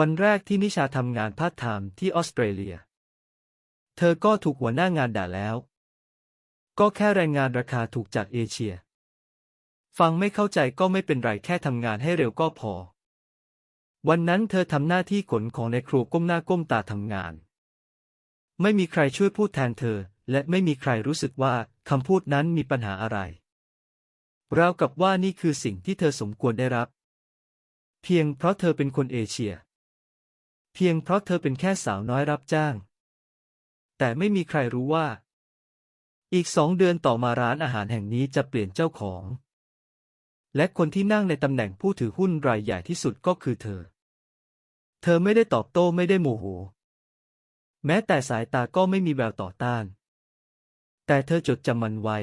วันแรกที่นิชาทำงานพาร์ทไทม์ที่ออสเตรเลีย เธอก็ถูกหัวหน้างานด่าแล้ว ก็แค่แรงงานราคาถูกจากเอเชีย ฟังไม่เข้าใจก็ไม่เป็นไรแค่ทำงานให้เร็วก็พอ วันนั้นเธอทำหน้าที่ขนของในครัวก้มหน้าก้มตาทำงาน ไม่มีใครช่วยพูดแทนเธอ และไม่มีใครรู้สึกว่าคำพูดนั้นมีปัญหาอะไรราวกับว่านี่คือสิ่งที่เธอสมควรได้รับ เพียงเพราะเธอเป็นคนเอเชีย เพียงเพราะเธอเป็นแค่สาวน้อยรับจ้าง แต่ไม่มีใครรู้ว่า อีกสองเดือนต่อมาร้านอาหารแห่งนี้จะเปลี่ยนเจ้าของ และคนที่นั่งในตำแหน่งผู้ถือหุ้นรายใหญ่ที่สุดก็คือเธอ เธอไม่ได้ตอบโต้ไม่ได้โมโห แม้แต่สายตาก็ไม่มีแววต่อต้าน แต่เธอจดจำมันไว้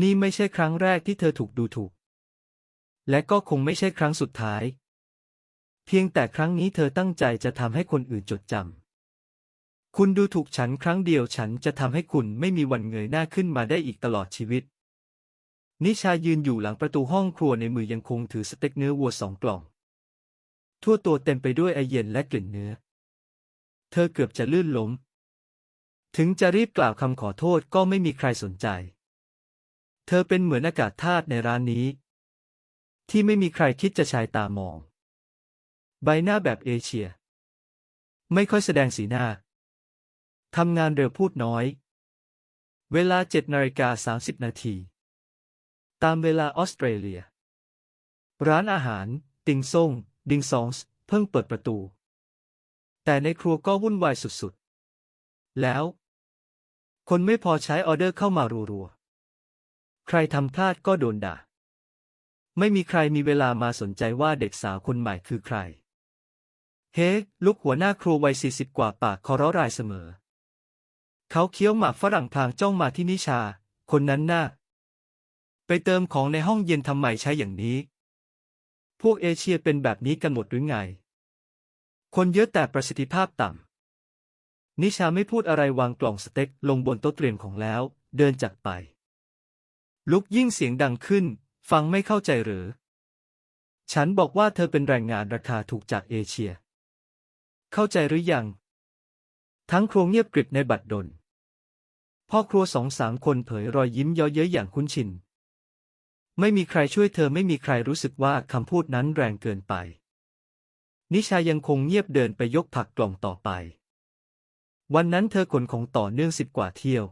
นี่ไม่ใช่ครั้งแรกที่เธอถูกดูถูก และก็คงไม่ใช่ครั้งสุดท้าย เพียงแต่ครั้งนี้เธอตั้งใจจะทำให้คนอื่นจดจำ คุณดูถูกฉันครั้งเดียวฉันจะทำให้คุณไม่มีวันเงยหน้าขึ้นมาได้อีกตลอดชีวิต นิชายืนอยู่หลังประตูห้องครัวในมือยังคงถือสเต็กเนื้อวัวสองกล่อง ทั่วตัวเต็มไปด้วยไอเย็นและกลิ่นเนื้อ เธอเกือบจะลื่นล้ม ถึงจะรีบกล่าวคำขอโทษก็ไม่มีใครสนใจ เธอเป็นเหมือนอากาศธาตุในร้านนี้ ที่ไม่มีใครคิดจะชายตามอง ใบหน้าแบบเอเชีย ไม่ค่อยแสดงสีหน้า ทำงานเร็วพูดน้อย เวลาเจ็ดนาฬิกาสามสิบนาที ตามเวลาออสเตรเลีย ร้านอาหาร ติงซ่ง ดิงซองส์ เพิ่งเปิดประตู แต่ในครัวก็วุ่นวายสุดๆ แล้ว คนไม่พอใช้ออเดอร์เข้ามารัวๆ ใครทำพลาดก็โดนด่าไม่มีใครมีเวลามาสนใจว่าเด็กสาวคนใหม่คือใคร เฮ้ลุกหัวหน้าครัววัยสี่สิบกว่าปากคอร้อรายเสมอ เขาเคี้ยวหมากฝรั่งพลางจ้องมาที่นิชา คนนั้นน่าไปเติมของในห้องเย็นทำไมใช้อย่างนี้ พวกเอเชียเป็นแบบนี้กันหมดหรือไง คนเยอะแต่ประสิทธิภาพต่ำ นิชาไม่พูดอะไรวางกล่องสเต็กลงบนโต๊ะเตรียมของแล้ว เดินจากไป ลุกยิ่งเสียงดังขึ้น ฟังไม่เข้าใจหรือ ฉันบอกว่าเธอเป็นแรงงานราคาถูกจากเอเชีย เข้าใจหรือยัง ทั้งครัวเงียบกริบในบัดดล พ่อครัวสองสามคนเผยรอยยิ้มเย้อเย้ยอย่างคุ้นชิน ไม่มีใครช่วยเธอไม่มีใครรู้สึกว่าคำพูดนั้นแรงเกินไป นิชายังคงเงียบเดินไปยกผักกล่องต่อไป วันนั้นเธอขนของต่อเนื่องสิบกว่าเที่ยว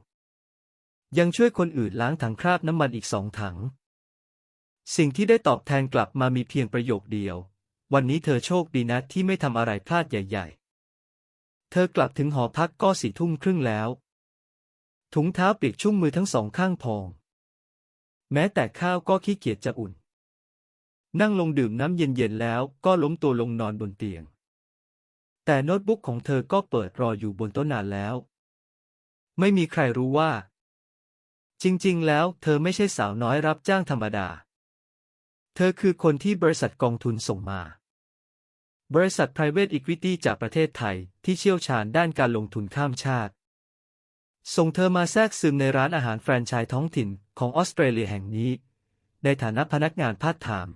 ยังช่วยคนอื่นล้างถังคราบน้ำมันอีกสองถัง สิ่งที่ได้ตอบแทนกลับมามีเพียงประโยคเดียว วันนี้เธอโชคดีนะที่ไม่ทำอะไรพลาดใหญ่ ๆ เธอกลับถึงหอพักก็สี่ทุ่มครึ่งแล้ว ถุงเท้าเปียกชุ่มมือทั้งสองข้างพอง แม้แต่ข้าวก็ขี้เกียจจะอุ่น นั่งลงดื่มน้ำเย็นๆแล้วก็ล้มตัวลงนอนบนเตียง แต่โน้ตบุ๊กของเธอก็เปิดรออยู่บนโต๊ะนานแล้ว ไม่มีใครรู้ว่า จริงๆ แล้ว เธอไม่ใช่สาวน้อยรับจ้างธรรมดา เธอคือคนที่บริษัทกองทุนส่งมา บริษัท private equity จากประเทศไทยที่เชี่ยวชาญด้านการลงทุนข้ามชาติ ส่งเธอมาแทรกซึมในร้านอาหารแฟรนไชส์ท้องถิ่นของออสเตรเลียแห่งนี้ ในฐานะพนักงานพาร์ทไทม์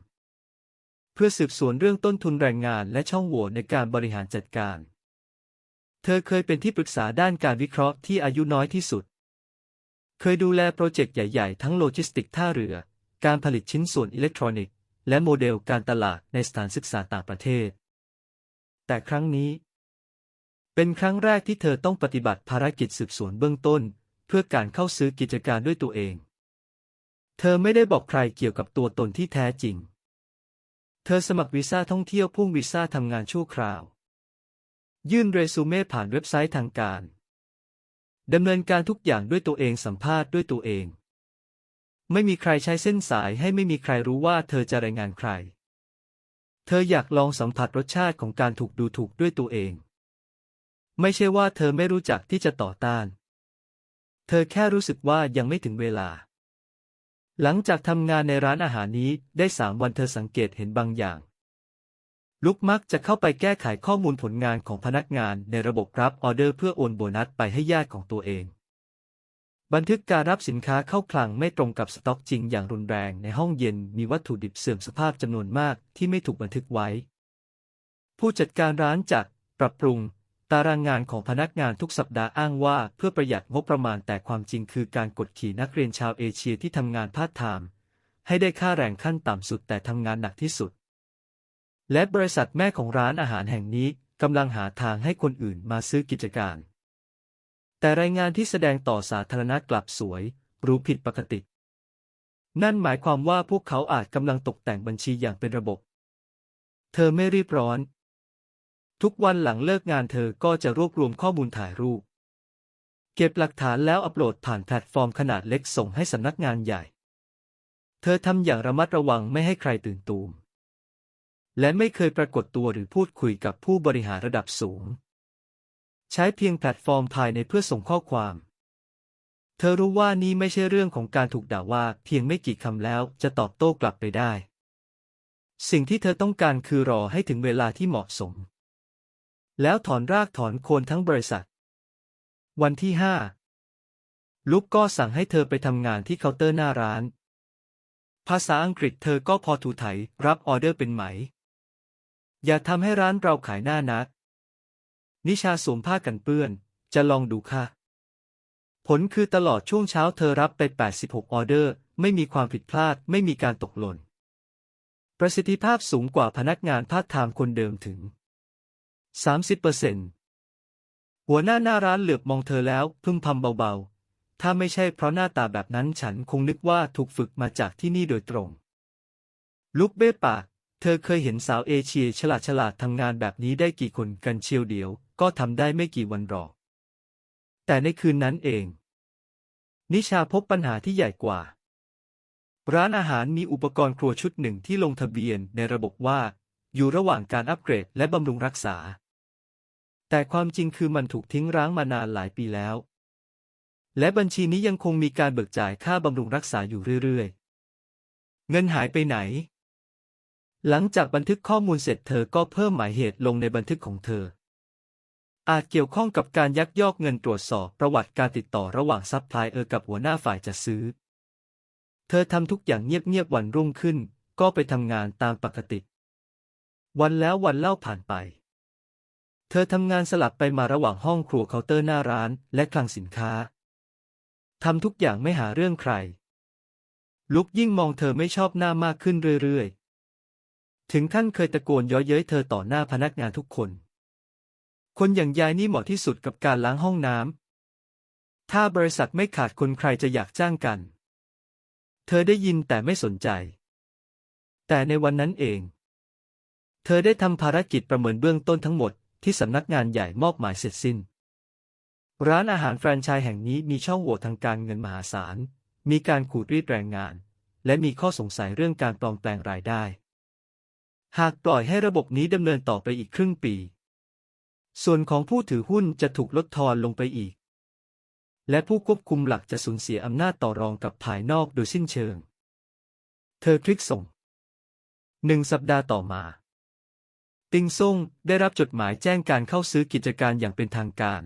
เพื่อสืบสวนเรื่องต้นทุนแรงงานและช่องโหว่ในการบริหารจัดการ เธอเคยเป็นที่ปรึกษาด้านการวิเคราะห์ที่อายุน้อยที่สุด เคยดูแลโปรเจกต์ใหญ่ ๆ ทั้งโลจิสติกท่าเรือ การผลิตชิ้นส่วนอิเล็กทรอนิกส์ และโมเดลการตลาดในสถานศึกษาต่างประเทศ แต่ครั้งนี้ เป็นครั้งแรกที่เธอต้องปฏิบัติภารกิจสืบสวนเบื้องต้น เพื่อการเข้าซื้อกิจการด้วยตัวเอง เธอไม่ได้บอกใครเกี่ยวกับตัวตนที่แท้จริง เธอสมัครวีซ่าท่องเที่ยวพุ่งวีซ่าทำงานชั่วคราว ยื่นเรซูเม่ผ่านเว็บไซต์ทางการดำเนินการทุกอย่างด้วยตัวเองสัมภาษณ์ด้วยตัวเอง ไม่มีใครใช้เส้นสายให้ไม่มีใครรู้ว่าเธอจะรายงานใคร เธออยากลองสัมผัสรสชาติของการถูกดูถูกด้วยตัวเอง ไม่ใช่ว่าเธอไม่รู้จักที่จะต่อต้าน เธอแค่รู้สึกว่ายังไม่ถึงเวลา หลังจากทำงานในร้านอาหารนี้ได้สามวันเธอสังเกตเห็นบางอย่าง ลุกมักจะเข้าไปแก้ไขข้อมูลผลงานของพนักงานในระบบรับออเดอร์เพื่อโอนโบนัสไปให้ญาติของตัวเอง บันทึกการรับสินค้าเข้าคลังไม่ตรงกับสต็อกจริงอย่างรุนแรงในห้องเย็นมีวัตถุดิบเสื่อมสภาพจำนวนมากที่ไม่ถูกบันทึกไว้ ผู้จัดการร้านจัด ปรับปรุง ตารางงานของพนักงานทุกสัปดาห์อ้างว่าเพื่อประหยัดงบประมาณแต่ความจริงคือการกดขี่นักเรียนชาวเอเชียที่ทำงานพาร์ทไทม์ให้ได้ค่าแรงขั้นต่ำสุดแต่ทำงานหนักที่สุด และบริษัทแม่ของร้านอาหารแห่งนี้กำลังหาทางให้คนอื่นมาซื้อกิจการ แต่รายงานที่แสดงต่อสาธารณะกลับสวย รู้ผิดปกติ นั่นหมายความว่าพวกเขาอาจกำลังตกแต่งบัญชีอย่างเป็นระบบ เธอไม่รีบร้อน ทุกวันหลังเลิกงานเธอก็จะรวบรวมข้อมูลถ่ายรูป เก็บหลักฐานแล้วอัปโหลดผ่านแพลตฟอร์มขนาดเล็กส่งให้สำนักงานใหญ่ เธอทำอย่างระมัดระวังไม่ให้ใครตื่นตูม และไม่เคยปรากฏตัวหรือพูดคุยกับผู้บริหารระดับสูง ใช้เพียงแพลตฟอร์มภายในเพื่อส่งข้อความ เธอรู้ว่านี่ไม่ใช่เรื่องของการถูกด่าว่า เพียงไม่กี่คำแล้วจะตอบโต้กลับไปได้ สิ่งที่เธอต้องการคือรอให้ถึงเวลาที่เหมาะสม แล้วถอนรากถอนโคนทั้งบริษัท วันที่ห้าลุกก็สั่งให้เธอไปทำงานที่เคาน์เตอร์หน้าร้าน ภาษาอังกฤษเธอก็พอถูไถรับออเดอร์เป็นไหม อย่าทำให้ร้านเราขายหน้านัก นิชาสวมผ้ากันเปื้อน จะลองดูค่ะ ผลคือตลอดช่วงเช้าเธอรับไป 86 ออเดอร์ ไม่มีความผิดพลาด ไม่มีการตกหล่น ประสิทธิภาพสูงกว่าพนักงานพาร์ทไทม์คนเดิมถึง 30%หัวหน้าหน้าร้านเหลือบมองเธอแล้วพึมพำเบาๆ ถ้าไม่ใช่เพราะหน้าตาแบบนั้นฉันคงนึกว่าถูกฝึกมาจากที่นี่โดยตรง ลุกเบ้ปาก เธอเคยเห็นสาวเอเชียฉลาดฉลาดๆทำงานแบบนี้ได้กี่คนกันเชียวเดียว ก็ทำได้ไม่กี่วันหรอก แต่ในคืนนั้นเอง นิชาพบปัญหาที่ใหญ่กว่า ร้านอาหารมีอุปกรณ์ครัวชุดหนึ่งที่ลงทะเบียนในระบบว่า อยู่ระหว่างการอัปเกรดและบำรุงรักษา แต่ความจริงคือมันถูกทิ้งร้างมานานหลายปีแล้ว และบัญชีนี้ยังคงมีการเบิกจ่ายค่าบำรุงรักษาอยู่เรื่อยๆ เงินหายไปไหน หลังจากบันทึกข้อมูลเสร็จเธอก็เพิ่มหมายเหตุลงในบันทึกของเธอ อาจเกี่ยวข้องกับการยักยอกเงินตรวจสอบประวัติการติดต่อระหว่างซัพพลายเออร์กับหัวหน้าฝ่ายจัดซื้อ เธอทำทุกอย่างเงียบๆวันรุ่งขึ้น ก็ไปทำงานตามปกติ วันแล้ววันเล่าผ่านไป เธอทำงานสลับไปมาระหว่างห้องครัวเคาน์เตอร์หน้าร้าน และคลังสินค้าทำทุกอย่างไม่หาเรื่องใคร ลุกยิ่งมองเธอไม่ชอบหน้ามากขึ้นเรื่อยๆ ถึงขั้นเคยตะโกนย้อยเย้ยเธอต่อหน้าพนักงานทุกคน คนอย่างยายนี่เหมาะที่สุดกับการล้างห้องน้ำ ถ้าบริษัทไม่ขาดคนใครจะอยากจ้างกัน เธอได้ยินแต่ไม่สนใจ แต่ในวันนั้นเอง เธอได้ทำภารกิจประเมินเบื้องต้นทั้งหมดที่สำนักงานใหญ่มอบหมายเสร็จสิ้น ร้านอาหารแฟรนไชส์แห่งนี้มีช่องโหว่ทางการเงินมหาศาล มีการขูดรีดแรงงาน และมีข้อสงสัยเรื่องการปลอมแปลงรายได้ หากปล่อยให้ระบบนี้ดำเนินต่อไปอีกครึ่งปี ส่วนของผู้ถือหุ้นจะถูกลดทอนลงไปอีก และผู้ควบคุมหลักจะสูญเสียอำนาจต่อรองกับภายนอกโดยสิ้นเชิง เธอคลิกส่งหนึ่งสัปดาห์ต่อมา ติงซ่งได้รับจดหมายแจ้งการเข้าซื้อกิจการอย่างเป็นทางการ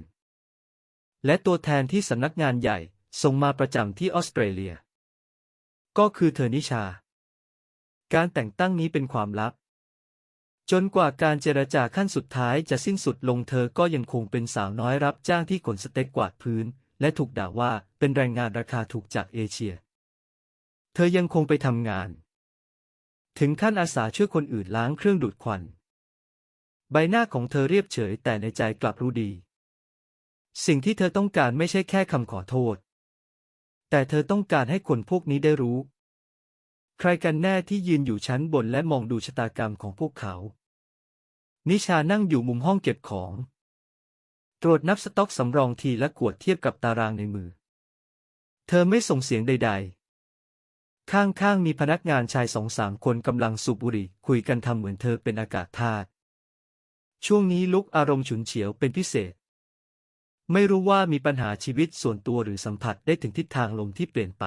และตัวแทนที่สำนักงานใหญ่ส่งมาประจำที่ออสเตรเลีย ก็คือเธอนิชา การแต่งตั้งนี้เป็นความลับ จนกว่าการเจรจาขั้นสุดท้ายจะสิ้นสุดลงเธอก็ยังคงเป็นสาวน้อยรับจ้างที่ขนสเต็กกวาดพื้น และถูกด่าว่าเป็นแรงงานราคาถูกจากเอเชีย เธอยังคงไปทำงาน ถึงขั้นอาสาช่วยคนอื่นล้างเครื่องดูดควัน ใบหน้าของเธอเรียบเฉยแต่ในใจกลับรู้ดี สิ่งที่เธอต้องการไม่ใช่แค่คำขอโทษ แต่เธอต้องการให้คนพวกนี้ได้รู้ ใครกันแน่ที่ยืนอยู่ชั้นบนและมองดูชะตากรรมของพวกเขา นิชานั่งอยู่มุมห้องเก็บของ ตรวจนับสต็อกสำรองทีละขวดเทียบกับตารางในมือ เธอไม่ส่งเสียงใด ๆ ข้างๆมีพนักงานชายสองสามคนกำลังสูบบุหรี่คุยกันทำเหมือนเธอเป็นอากาศธาตุ ช่วงนี้ลุกอารมณ์ฉุนเฉียวเป็นพิเศษ ไม่รู้ว่ามีปัญหาชีวิตส่วนตัวหรือสัมผัสได้ถึงทิศทางลมที่เปลี่ยนไป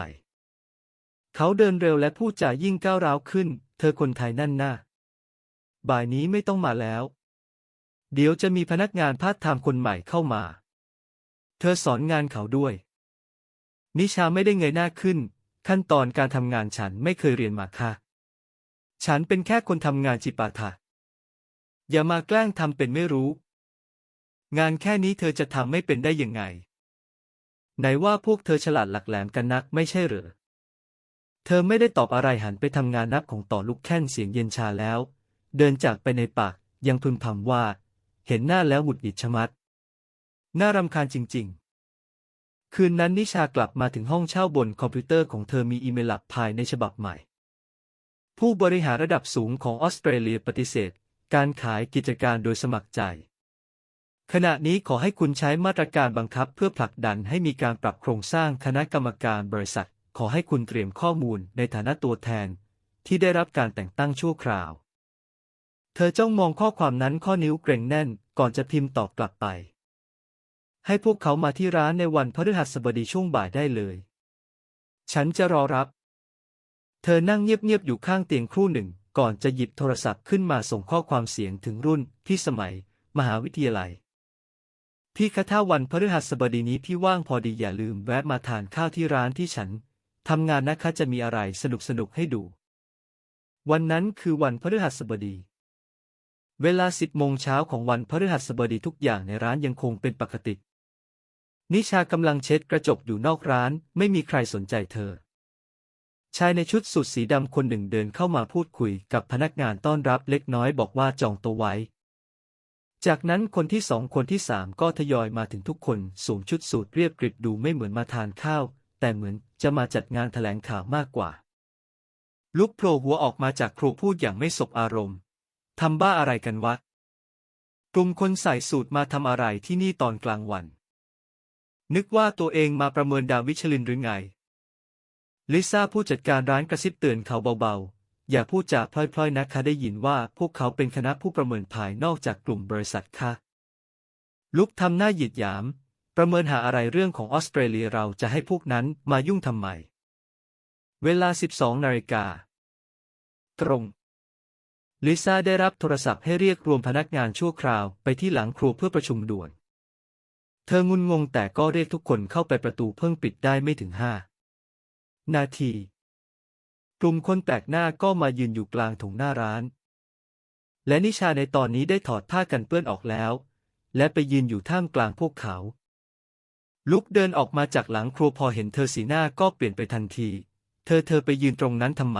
เขาเดินเร็วและพูดจายิ่งก้าวร้าวขึ้น เธอคนไทยนั่นน่ะ บ่ายนี้ไม่ต้องมาแล้ว เดี๋ยวจะมีพนักงานพาร์ทไทม์คนใหม่เข้ามา เธอสอนงานเขาด้วย นิชาไม่ได้เงยหน้าขึ้น ขั้นตอนการทำงานฉันไม่เคยเรียนมาค่ะ ฉันเป็นแค่คนทำงานจิปาถะอย่ามาแกล้งทำเป็นไม่รู้ งานแค่นี้เธอจะทำไม่เป็นได้ยังไง ไหนว่าพวกเธอฉลาดหลักแหลมกันนักไม่ใช่เหรอ เธอไม่ได้ตอบอะไรหันไปทำงานนับของต่อลูกแค่นเสียงเย็นชาแล้ว เดินจากไปในปากยังพึมพำว่า เห็นหน้าแล้วหงุดหงิดชะมัด น่ารำคาญจริง ๆ คืนนั้นนิชากลับมาถึงห้องเช่าบนคอมพิวเตอร์ของเธอมีอีเมลหลักภายในฉบับใหม่ ผู้บริหารระดับสูงของออสเตรเลียปฏิเสธ การขายกิจการโดยสมัครใจ ขณะนี้ขอให้คุณใช้มาตรการบังคับเพื่อผลักดันให้มีการปรับโครงสร้างคณะกรรมการบริษัท ขอให้คุณเตรียมข้อมูลในฐานะตัวแทน ที่ได้รับการแต่งตั้งชั่วคราว เธอจ้องมองข้อความนั้นข้อนิ้วเกรงแน่น ก่อนจะพิมพ์ตอบกลับไป ให้พวกเขามาที่ร้านในวันพฤหัสบดีช่วงบ่ายได้เลย ฉันจะรอรับ เธอนั่งเงียบๆอยู่ข้างเตียงครู่หนึ่ง ก่อนจะหยิบโทรศัพท์ขึ้นมาส่งข้อความเสียงถึงรุ่นพี่สมัย มหาวิทยาลัยพี่คะถ้าวันพฤหัสบดีนี้พี่ว่างพอดีอย่าลืมแวะมาทานข้าวที่ร้านที่ฉัน ทำงานนะคะจะมีอะไรสนุกสนุกให้ดู วันนั้นคือวันพฤหัสบดี เวลาสิบโมงเช้าของวันพฤหัสบดีทุกอย่างในร้านยังคงเป็นปกติ นิชากำลังเช็ดกระจกอยู่นอกร้าน ไม่มีใครสนใจเธอ ชายในชุดสูทสีดำคนหนึ่งเดินเข้ามาพูดคุยกับพนักงานต้อนรับเล็กน้อยบอกว่าจองตัวไว้ จากนั้นคนที่สองคนที่สามก็ทยอยมาถึงทุกคนสวมชุดสูทเรียบกริบดูไม่เหมือนมาทานข้าว แต่เหมือนจะมาจัดงานแถลงข่าวมากกว่า ลุกโผล่หัวออกมาจากครัวพูดอย่างไม่สบอารมณ์ทำบ้าอะไรกันวะ กลุ่มคนใส่สูทมาทำอะไรที่นี่ตอนกลางวัน นึกว่าตัวเองมาประเมินดาววิชลินหรือไง ลิซ่าผู้จัดการร้านกระซิบเตือนเขาเบาๆ อย่าพูดจาพล่อยๆนะคะได้ยินว่าพวกเขาเป็นคณะผู้ประเมินภายนอกจากกลุ่มบริษัทค่ะ ลุกทำหน้าหยิดหยาม ประเมินหาอะไรเรื่องของออสเตรเลียเราจะให้พวกนั้นมายุ่งทำไม เวลา 12 นาฬิกา ตรง ลิซ่าได้รับโทรศัพท์ให้เรียกรวมพนักงานชั่วคราวไปที่หลังครัวเพื่อประชุมด่วน เธองุนงงแต่ก็เรียกทุกคนเข้าไปประตูเพิ่งปิดได้ไม่ถึงห้านาที กลุ่มคนแปลกหน้าก็มายืนอยู่กลางถงหน้าร้าน และนิชาในตอนนี้ได้ถอดผ้ากันเปื้อนออกแล้ว และไปยืนอยู่ท่ามกลางพวกเขา ลุกเดินออกมาจากหลังครัวพอเห็นเธอสีหน้าก็เปลี่ยนไปทันที เธอเธอไปยืนตรงนั้นทำไม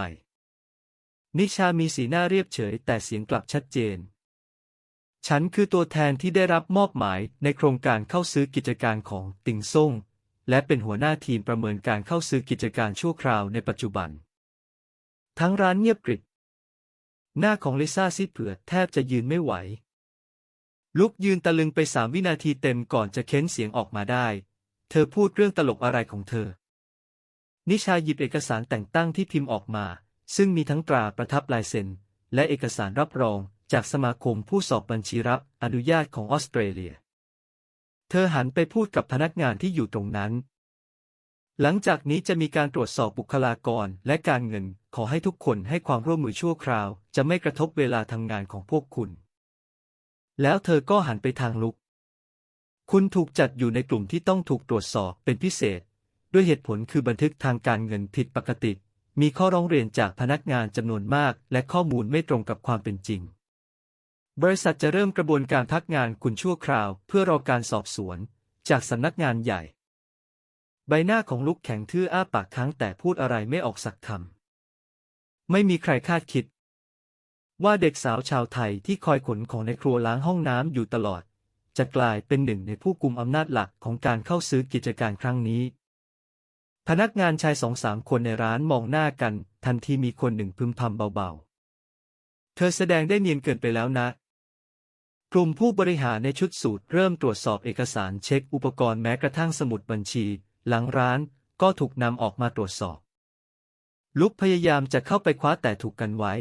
นิชามีสีหน้าเรียบเฉยแต่เสียงกลับชัดเจน ฉันคือตัวแทนที่ได้รับมอบหมายในโครงการเข้าซื้อกิจการของติงซ่ง และเป็นหัวหน้าทีมประเมินการเข้าซื้อกิจการชั่วคราวในปัจจุบัน ทั้งร้านเงียบกริบ หน้าของลิซ่าซีดเผือแทบจะยืนไม่ไหว ลุกยืนตะลึงไปสามวินาทีเต็มก่อนจะเค้นเสียงออกมาได้ เธอพูดเรื่องตลกอะไรของเธอ นิชาหยิบเอกสารแต่งตั้งที่พิมพ์ออกมา ซึ่งมีทั้งตราประทับลายเซ็น และเอกสารรับรองจากสมาคมผู้สอบบัญชีรับอนุญาตของออสเตรเลีย เธอหันไปพูดกับพนักงานที่อยู่ตรงนั้น หลังจากนี้จะมีการตรวจสอบบุคลากรและการเงิน ขอให้ทุกคนให้ความร่วมมือชั่วคราว จะไม่กระทบเวลาทำงานของพวกคุณ แล้วเธอก็หันไปทางลุก คุณถูกจัดอยู่ในกลุ่มที่ต้องถูกตรวจสอบเป็นพิเศษ ด้วยเหตุผลคือบันทึกทางการเงินผิดปกติ มีข้อร้องเรียนจากพนักงานจำนวนมาก และข้อมูลไม่ตรงกับความเป็นจริง บริษัทจะเริ่มกระบวนการพักงานคุณชั่วคราว เพื่อรอการสอบสวน จากสำนักงานใหญ่ ใบหน้าของลุกแข็งทื่ออ้าปากค้างแต่พูดอะไรไม่ออกสักคำไม่มีใครคาดคิดว่าเด็กสาวชาวไทยที่คอยขนของในครัวล้างห้องน้ำอยู่ตลอด จะกลายเป็นหนึ่งในผู้กุมอำนาจหลักของการเข้าซื้อกิจการครั้งนี้ พนักงานชายสองสามคนในร้านมองหน้ากัน ทันทีมีคนหนึ่งพึมพำเบาๆ เธอแสดงได้เนียนเกินไปแล้วนะ กลุ่มผู้บริหารในชุดสูตรเริ่มตรวจสอบเอกสารเช็คอุปกรณ์แม้กระทั่งสมุดบัญชี หลังร้านก็ถูกนำออกมาตรวจสอบ ลุกพยายามจะเข้าไปคว้าแต่ถูกกันไว้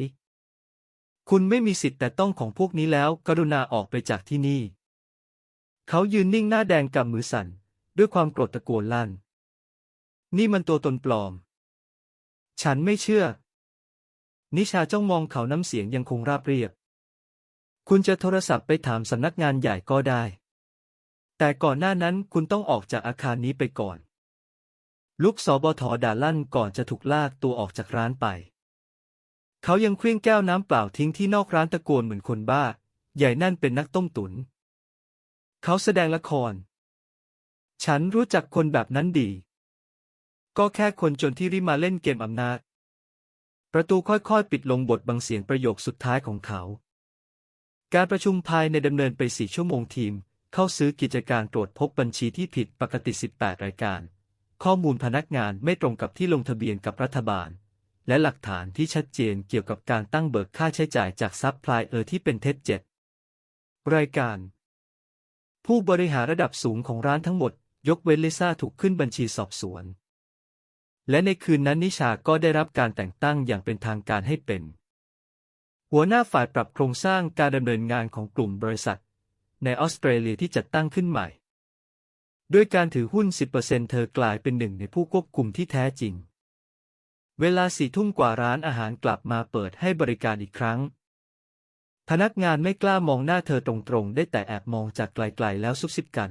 คุณไม่มีสิทธิ์แต่ต้องของพวกนี้แล้ว กรุณาออกไปจากที่นี่ เขายืนนิ่งหน้าแดงกับมือสั่น ด้วยความโกรธตะโกนลั่น นี่มันตัวตนปลอม ฉันไม่เชื่อ นิชาจ้องมองเขาน้ำเสียงยังคงราบเรียบ คุณจะโทรศัพท์ไปถามสำนักงานใหญ่ก็ได้ แต่ก่อนหน้านั้นคุณต้องออกจากอาคารนี้ไปก่อน ลุกสบทด่าลั่นก่อนจะถูกลากตัวออกจากร้านไป เขายังเคลี้ยงแก้วน้ำเปล่าทิ้งที่นอกร้านตะโกนเหมือนคนบ้า ใหญ่นั่นเป็นนักต้มตุ๋น เขาแสดงละคร ฉันรู้จักคนแบบนั้นดี ก็แค่คนจนที่ริมาเล่นเกมอำนาจ ประตูค่อยๆ ปิดลงบทบังเสียงประโยคสุดท้ายของเขา การประชุมภายในดำเนินไปสี่ชั่วโมงทีม เข้าซื้อกิจการตรวจพบบัญชีที่ผิดปกติ 18 รายการ ข้อมูลพนักงานไม่ตรงกับที่ลงทะเบียนกับรัฐบาล และหลักฐานที่ชัดเจนเกี่ยวกับการตั้งเบิกค่าใช้จ่ายจากซับพลายเออร์ที่เป็นเท็จเจ็ดรายการ ผู้บริหารระดับสูงของร้านทั้งหมด ยกเว้นลิซ่าถูกขึ้นบัญชีสอบสวน และในคืนนั้นนิชาก็ได้รับการแต่งตั้งอย่างเป็นทางการให้เป็น หัวหน้าฝ่ายปรับโครงสร้างการดำเนินงานของกลุ่มบริษัท ในออสเตรเลียที่จัดตั้งขึ้นใหม่ ด้วยการถือหุ้น 10%เธอกลายเป็นหนึ่งในผู้ควบคุมที่แท้จริง เวลาสี่ทุ่มกว่าร้านอาหารกลับมาเปิดให้บริการอีกครั้ง พนักงานไม่กล้ามองหน้าเธอตรงๆ ได้แต่แอบมองจากไกลๆแล้วซุบซิบกัน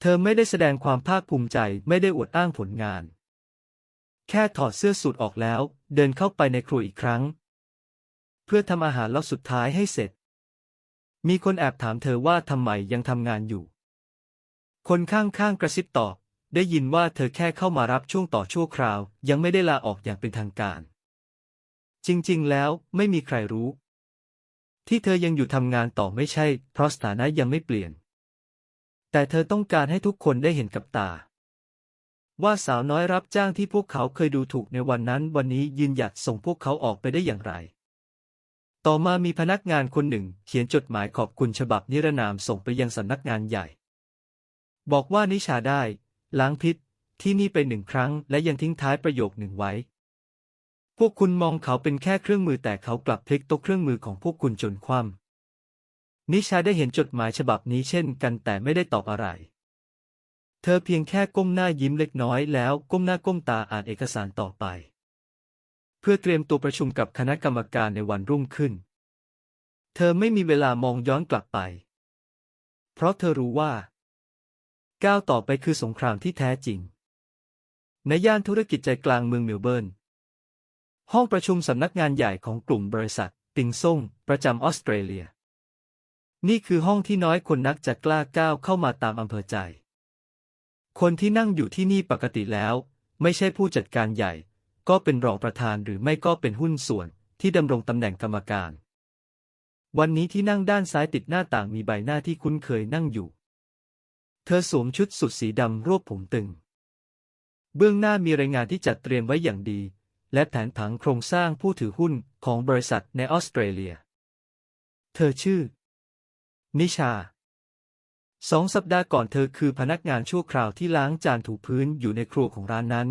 เธอไม่ได้แสดงความภาคภูมิใจไม่ได้อวดอ้างผลงาน แค่ถอดเสื้อสูทออกแล้ว เดินเข้าไปในครัวอีกครั้ง เพื่อทำอาหารแล้วสุดท้ายให้เสร็จ มีคนแอบถามเธอว่าทำไมยังทำงานอยู่ คนข้างๆกระซิบตอบ ได้ยินว่าเธอแค่เข้ามารับช่วงต่อชั่วคราว ยังไม่ได้ลาออกอย่างเป็นทางการ จริงๆ แล้วไม่มีใครรู้ ที่เธอยังอยู่ทำงานต่อไม่ใช่ เพราะสถานะยังไม่เปลี่ยน แต่เธอต้องการให้ทุกคนได้เห็นกับตา ว่าสาวน้อยรับจ้างที่พวกเขาเคยดูถูกในวันนั้น วันนี้ยืนหยัดส่งพวกเขาออกไปได้อย่างไร ต่อมามีพนักงานคนหนึ่ง เขียนจดหมายขอบคุณฉบับนิรนามส่งไปยังสำนักงานใหญ่ บอกว่านิชาได้ ล้างพิษที่นี่ไปหนึ่งครั้ง และยังทิ้งท้ายประโยคหนึ่งไว้ พวกคุณมองเขาเป็นแค่เครื่องมือแต่เขากลับพลิกโต๊ะเครื่องมือของพวกคุณจนคว่ำนิชาได้เห็นจดหมายฉบับนี้เช่นกันแต่ไม่ได้ตอบอะไร เธอเพียงแค่ก้มหน้ายิ้มเล็กน้อยแล้วก้มหน้าก้มตาอ่านเอกสารต่อไป เพื่อเตรียมตัวประชุมกับคณะกรรมการในวันรุ่งขึ้น เธอไม่มีเวลามองย้อนกลับไป เพราะเธอรู้ว่า ก้าวต่อไปคือสงครามที่แท้จริงในย่านธุรกิจใจกลางเมืองเมลเบิร์น ห้องประชุมสำนักงานใหญ่ของกลุ่มบริษัท ติงซ่ง ประจำออสเตรเลีย นี่คือห้องที่น้อยคนนักจะกล้าก้าวเข้ามาตามอำเภอใจ คนที่นั่งอยู่ที่นี่ปกติแล้ว ไม่ใช่ผู้จัดการใหญ่ ก็เป็นรองประธานหรือไม่ก็เป็นหุ้นส่วน ที่ดำรงตำแหน่งกรรมการ วันนี้ที่นั่งด้านซ้ายติดหน้าต่างมีใบหน้าที่คุ้นเคยนั่งอยู่ เธอสวมชุดสุดสีดำรวบผมตึง เบื้องหน้ามีรายงานที่จัดเตรียมไว้อย่างดี และแผนผังโครงสร้างผู้ถือหุ้นของบริษัทในออสเตรเลีย เธอชื่อ นิชา สองสัปดาห์ก่อนเธอคือพนักงานชั่วคราวที่ล้างจานถูพื้นอยู่ในครัวของร้านนั้น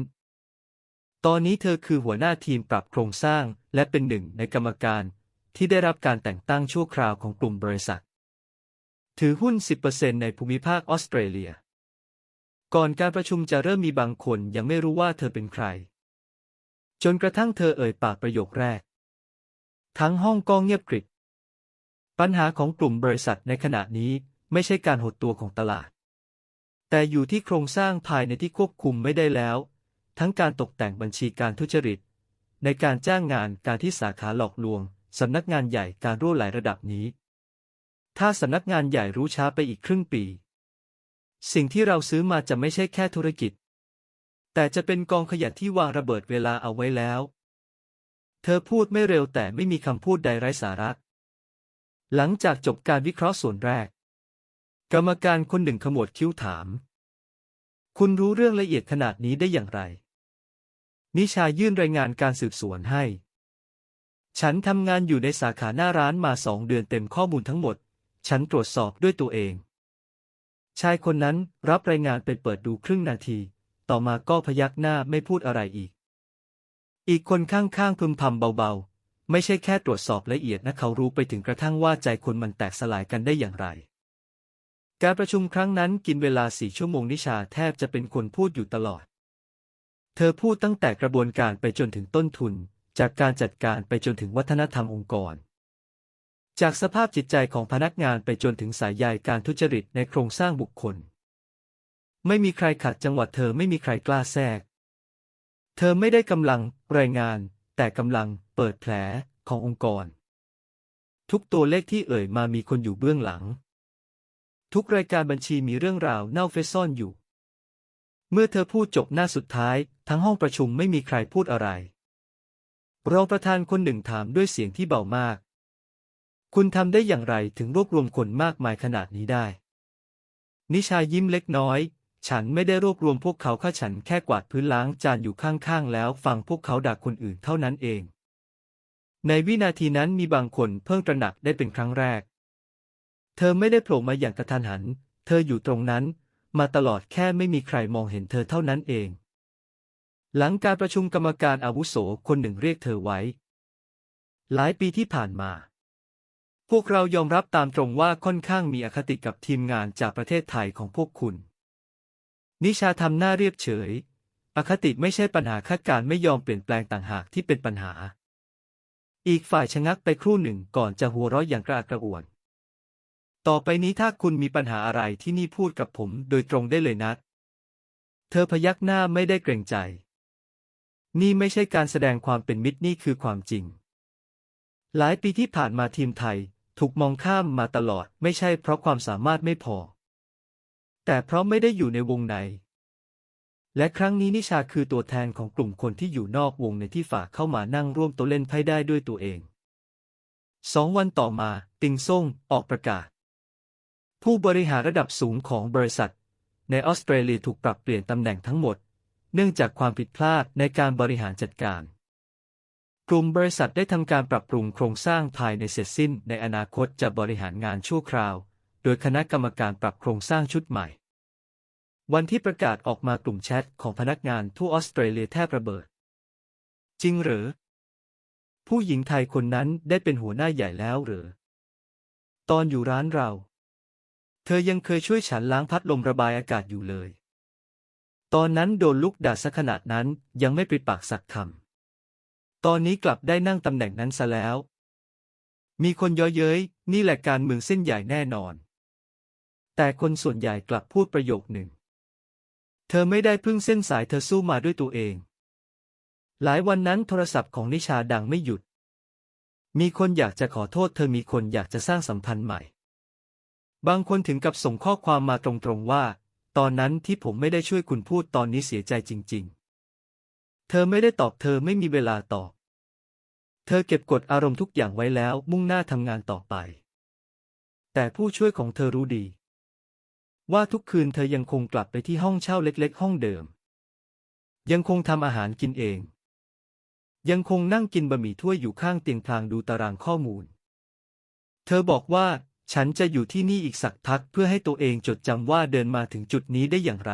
ตอนนี้เธอคือหัวหน้าทีมปรับโครงสร้างและเป็นหนึ่งในกรรมการที่ได้รับการแต่งตั้งชั่วคราวของกลุ่มบริษัท ถือหุ้น 10%ในภูมิภาคออสเตรเลีย ก่อนการประชุมจะเริ่มมีบางคนยังไม่รู้ว่าเธอเป็นใคร จนกระทั่งเธอเอ่ยปากประโยคแรก ทั้งห้องก็เงียบกริบปัญหาของกลุ่มบริษัทในขณะนี้ไม่ใช่การหดตัวของตลาด แต่อยู่ที่โครงสร้างภายในที่ควบคุมไม่ได้แล้ว ทั้งการตกแต่งบัญชีการทุจริต ในการจ้างงานการที่สาขาหลอกลวง สำนักงานใหญ่การรั่วไหลระดับนี้ ถ้าสำนักงานใหญ่รู้ช้าไปอีกครึ่งปี สิ่งที่เราซื้อมาจะไม่ใช่แค่ธุรกิจ แต่จะเป็นกองขยะที่วางระเบิดเวลาเอาไว้แล้ว เธอพูดไม่เร็วแต่ไม่มีคำพูดใดไร้สาระ หลังจากจบการวิเคราะห์ส่วนแรก กรรมการคนหนึ่งขมวดคิ้วถาม คุณรู้เรื่องละเอียดขนาดนี้ได้อย่างไร นิชายื่นรายงานการสืบสวนให้ ฉันทำงานอยู่ในสาขาหน้าร้านมาสองเดือนเต็มข้อมูลทั้งหมด ฉันตรวจสอบด้วยตัวเอง ชายคนนั้นรับรายงานไปเปิดดูครึ่งนาที ต่อมาก็พยักหน้าไม่พูดอะไรอีก อีกคนข้างๆพึมพำเบาๆ ไม่ใช่แค่ตรวจสอบละเอียดนะเขารู้ไปถึงกระทั่งว่าใจคนมันแตกสลายกันได้อย่างไร การประชุมครั้งนั้นกินเวลาสี่ชั่วโมงนิชาแทบจะเป็นคนพูดอยู่ตลอด เธอพูดตั้งแต่กระบวนการไปจนถึงต้นทุน จากการจัดการไปจนถึงวัฒนธรรมองค์กรจากสภาพจิตใจของพนักงานไปจนถึงสายใยการทุจริตในโครงสร้างบุคคล ไม่มีใครขัดจังหวัดเธอไม่มีใครกล้าแทรก เธอไม่ได้กำลังรายงาน แต่กำลังเปิดแผลขององค์กร ทุกตัวเลขที่เอ่ยมามีคนอยู่เบื้องหลัง ทุกรายการบัญชีมีเรื่องราวเน่าเฟซซ่อนอยู่ เมื่อเธอพูดจบหน้าสุดท้าย ทั้งห้องประชุมไม่มีใครพูดอะไรรองประธานคนหนึ่งถามด้วยเสียงที่เบามาก คุณทำได้อย่างไรถึงรวบรวมคนมากมายขนาดนี้ได้ นิชายิ้มเล็กน้อย ฉันไม่ได้รวบรวมพวกเขาข้าฉันแค่กวาดพื้นล้างจานอยู่ข้างๆ แล้วฟังพวกเขาด่าคนอื่นเท่านั้นเอง ในวินาทีนั้นมีบางคนเพิ่งตระหนักได้เป็นครั้งแรก เธอไม่ได้โผล่มาอย่างกระทันหัน เธออยู่ตรงนั้น มาตลอดแค่ไม่มีใครมองเห็นเธอเท่านั้นเอง หลังการประชุมกรรมการอาวุโสคนหนึ่งเรียกเธอไว้ หลายปีที่ผ่านมาพวกเรายอมรับตามตรงว่าค่อนข้างมีอคติกับทีมงานจากประเทศไทยของพวกคุณ นิชาทำหน้าเรียบเฉย อคติไม่ใช่ปัญหาค่าการไม่ยอมเปลี่ยนแปลงต่างหากที่เป็นปัญหา อีกฝ่ายชะงักไปครู่หนึ่งก่อนจะหัวเราะอย่างกระอักกระอ่วน ต่อไปนี้ถ้าคุณมีปัญหาอะไรที่นี่พูดกับผมโดยตรงได้เลยนะเธอพยักหน้าไม่ได้เกรงใจ นี่ไม่ใช่การแสดงความเป็นมิตรนี่คือความจริง หลายปีที่ผ่านมาทีมไทยถูกมองข้ามมาตลอดไม่ใช่เพราะความสามารถไม่พอ แต่เพราะไม่ได้อยู่ในวงใน และครั้งนี้นิชาคือตัวแทนของกลุ่มคนที่อยู่นอกวงในที่ฝากเข้ามานั่งร่วมโต๊ะเล่นไพ่ได้ด้วยตัวเองสองวันต่อมา ติงซ่งออกประกาศ ผู้บริหารระดับสูงของบริษัท ในออสเตรเลียถูกปรับเปลี่ยนตำแหน่งทั้งหมด เนื่องจากความผิดพลาดในการบริหารจัดการกลุ่มบริษัทได้ทำการปรับปรุงโครงสร้างภายในเสร็จสิ้นในอนาคตจะบริหารงานชั่วคราว โดยคณะกรรมการปรับโครงสร้างชุดใหม่ วันที่ประกาศออกมากลุ่มแชทของพนักงานทั่วออสเตรเลียแทบระเบิด จริงหรือ ผู้หญิงไทยคนนั้นได้เป็นหัวหน้าใหญ่แล้วหรือ ตอนอยู่ร้านเรา เธอยังเคยช่วยฉันล้างพัดลมระบายอากาศอยู่เลย ตอนนั้นโดนลุกด่าซะขนาดนั้นยังไม่ปริปากสักคำ ตอนนี้กลับได้นั่งตำแหน่งนั้นซะแล้ว มีคนย้อเย้ย นี่แหละการเมืองเส้นใหญ่แน่นอน แต่คนส่วนใหญ่กลับพูดประโยคหนึ่ง เธอไม่ได้พึ่งเส้นสายเธอสู้มาด้วยตัวเอง หลายวันนั้นโทรศัพท์ของนิชาดังไม่หยุด มีคนอยากจะขอโทษ เธอมีคนอยากจะสร้างสัมพันธ์ใหม่ บางคนถึงกับส่งข้อความมาตรงๆว่า ตอนนั้นที่ผมไม่ได้ช่วยคุณพูดตอนนี้เสียใจจริง ๆ เธอไม่ได้ตอบเธอไม่มีเวลาตอบ เธอเก็บกดอารมณ์ทุกอย่างไว้แล้วมุ่งหน้าทำงานต่อไป แต่ผู้ช่วยของเธอรู้ดี ว่าทุกคืนเธอยังคงกลับไปที่ห้องเช่าเล็กๆ ห้องเดิม ยังคงทำอาหารกินเอง ยังคงนั่งกินบะหมี่ถ้วยอยู่ข้างเตียงพลางดูตารางข้อมูล เธอบอกว่าฉันจะอยู่ที่นี่อีกสักพักเพื่อให้ตัวเองจดจำว่าเดินมาถึงจุดนี้ได้อย่างไร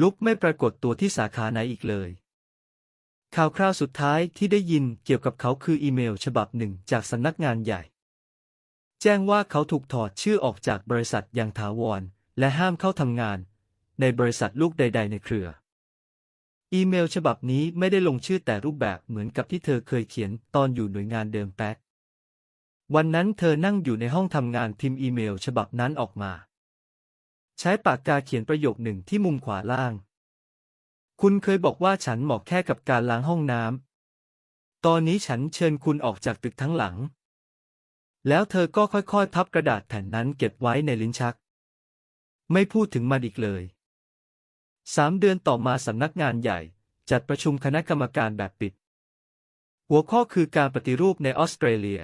ลุกไม่ปรากฏตัวที่สาขาไหนอีกเลย ข่าวคราวสุดท้ายที่ได้ยินเกี่ยวกับเขาคืออีเมลฉบับหนึ่งจากสำนักงานใหญ่ แจ้งว่าเขาถูกถอดชื่อออกจากบริษัทอย่างถาวร และห้ามเข้าทำงาน ในบริษัทลูกใด ๆ ในเครือ อีเมลฉบับนี้ไม่ได้ลงชื่อแต่รูปแบบเหมือนกับที่เธอเคยเขียนตอนอยู่หน่วยงานเดิมแป๊กวันนั้นเธอนั่งอยู่ในห้องทำงานพิมพ์อีเมลฉบับนั้นออกมา ใช้ปากกาเขียนประโยคหนึ่งที่มุมขวาล่าง คุณเคยบอกว่าฉันเหมาะแค่กับการล้างห้องน้ำตอนนี้ฉันเชิญคุณออกจากตึกทั้งหลัง แล้วเธอก็ค่อยๆ พับกระดาษแผ่นนั้นเก็บไว้ในลิ้นชัก ไม่พูดถึงมันอีกเลยสามเดือนต่อมาสำนักงานใหญ่ จัดประชุมคณะกรรมการแบบปิด หัวข้อคือการปฏิรูปในออสเตรเลีย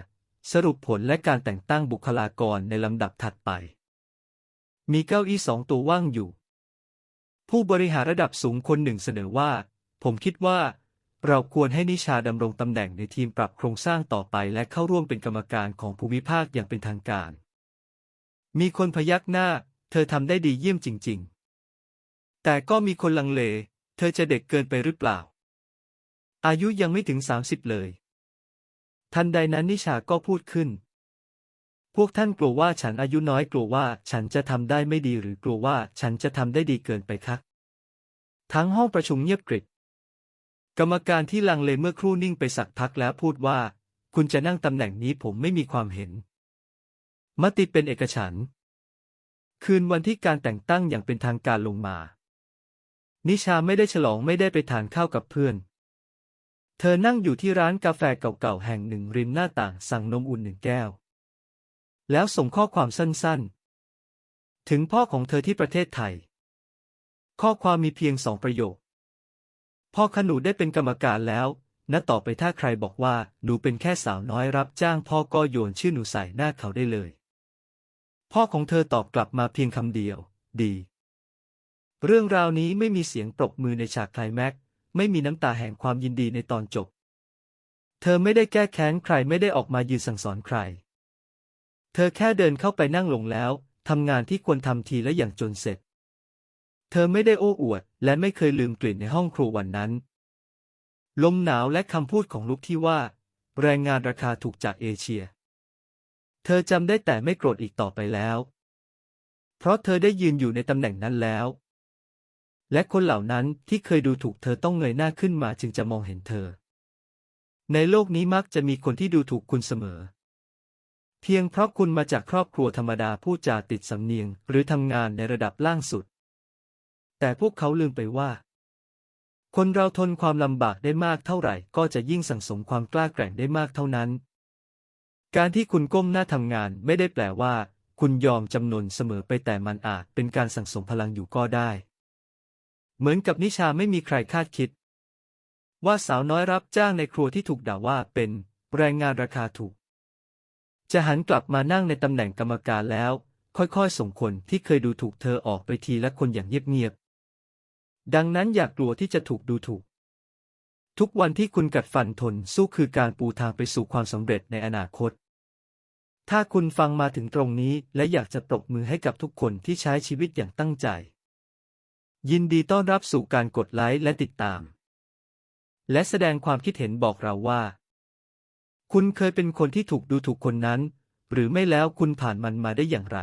สรุปผลและการแต่งตั้งบุคลากรในลำดับถัดไป มีเก้าอี้สองตัวว่างอยู่ ผู้บริหารระดับสูงคนหนึ่งเสนอว่า ผมคิดว่า เราควรให้นิชาดำรงตำแหน่งในทีมปรับโครงสร้างต่อไปและเข้าร่วมเป็นกรรมการของภูมิภาคอย่างเป็นทางการ มีคนพยักหน้า เธอทำได้ดีเยี่ยมจริง ๆ แต่ก็มีคนลังเล เธอจะเด็กเกินไปหรือเปล่า อายุยังไม่ถึงสามสิบเลย ทันใดนั้นนิชาก็พูดขึ้น พวกท่านกลัวว่าฉันอายุน้อยกลัวว่าฉันจะทำได้ไม่ดีหรือกลัวว่าฉันจะทำได้ดีเกินไปคะทั้งห้องประชุมเงียบกริบ กรรมการที่ลังเลเมื่อครู่นิ่งไปสักพักแล้วพูดว่า คุณจะนั่งตำแหน่งนี้ผมไม่มีความเห็น มติเป็นเอกฉันคืนวันที่การแต่งตั้งอย่างเป็นทางการลงมา นิชาไม่ได้ฉลองไม่ได้ไปทานข้าวกับเพื่อน เธอนั่งอยู่ที่ร้านกาแฟเก่าๆแห่งหนึ่งริมหน้าต่างสั่งนมอุ่นหนึ่งแก้ว แล้วส่งข้อความสั้นๆ ถึงพ่อของเธอที่ประเทศไทย ข้อความมีเพียงสองประโยค พ่อขนูได้เป็นกรรมการแล้วณต่อไปถ้าใครบอกว่าหนูเป็นแค่สาวน้อยรับจ้างพ่อก็โยนชื่อหนูใส่หน้าเขาได้เลย พ่อของเธอตอบกลับมาเพียงคำเดียว ดี เรื่องราวนี้ไม่มีเสียงปรบมือในฉากไคลแม็กซ์ไม่มีน้ำตาแห่งความยินดีในตอนจบ เธอไม่ได้แก้แค้นใครไม่ได้ออกมายืนสั่งสอนใคร เธอแค่เดินเข้าไปนั่งลงแล้วทำงานที่ควรทำทีและอย่างจนเสร็จ เธอไม่ได้โอ้อวด และไม่เคยลืมกลิ่นในห้องครัววันนั้น ลมหนาวและคำพูดของลูกที่ว่า แรงงานราคาถูกจากเอเชีย เธอจำได้แต่ไม่โกรธอีกต่อไปแล้ว เพราะเธอได้ยืนอยู่ในตำแหน่งนั้นแล้ว และคนเหล่านั้นที่เคยดูถูกเธอต้องเงยหน้าขึ้นมาจึงจะมองเห็นเธอ ในโลกนี้มักจะมีคนที่ดูถูกคุณเสมอเพียงเพราะคุณมาจากครอบครัวธรรมดาพูดจาติดสำเนียง หรือทำงานในระดับล่างสุด แต่พวกเขาลืมไปว่า คนเราทนความลำบากได้มากเท่าไหร่ ก็จะยิ่งสั่งสมความกล้าแกร่งได้มากเท่านั้น การที่คุณก้มหน้าทำงานไม่ได้แปลว่า คุณยอมจำนนเสมอไปแต่มันอาจเป็นการสั่งสมพลังอยู่ก็ได้ เหมือนกับนิชาไม่มีใครคาดคิด ว่าสาวน้อยรับจ้างในครัวที่ถูกด่าว่าเป็นแรงงานราคาถูก จะหันกลับมานั่งในตำแหน่งกรรมการแล้ว ค่อยๆ ส่งคนที่เคยดูถูกเธอออกไปทีละคนอย่างเงียบๆ ดังนั้นอย่ากกลัวที่จะถูกดูถูก ทุกวันที่คุณกัดฟันทนสู้คือการปูทางไปสู่ความสำเร็จในอนาคต ถ้าคุณฟังมาถึงตรงนี้และอยากจะปรบมือให้กับทุกคนที่ใช้ชีวิตอย่างตั้งใจ ยินดีต้อนรับสู่การกดไลค์และติดตาม และแสดงความคิดเห็นบอกเราว่า คุณเคยเป็นคนที่ถูกดูถูกคนนั้น หรือไม่แล้วคุณผ่านมันมาได้อย่างไร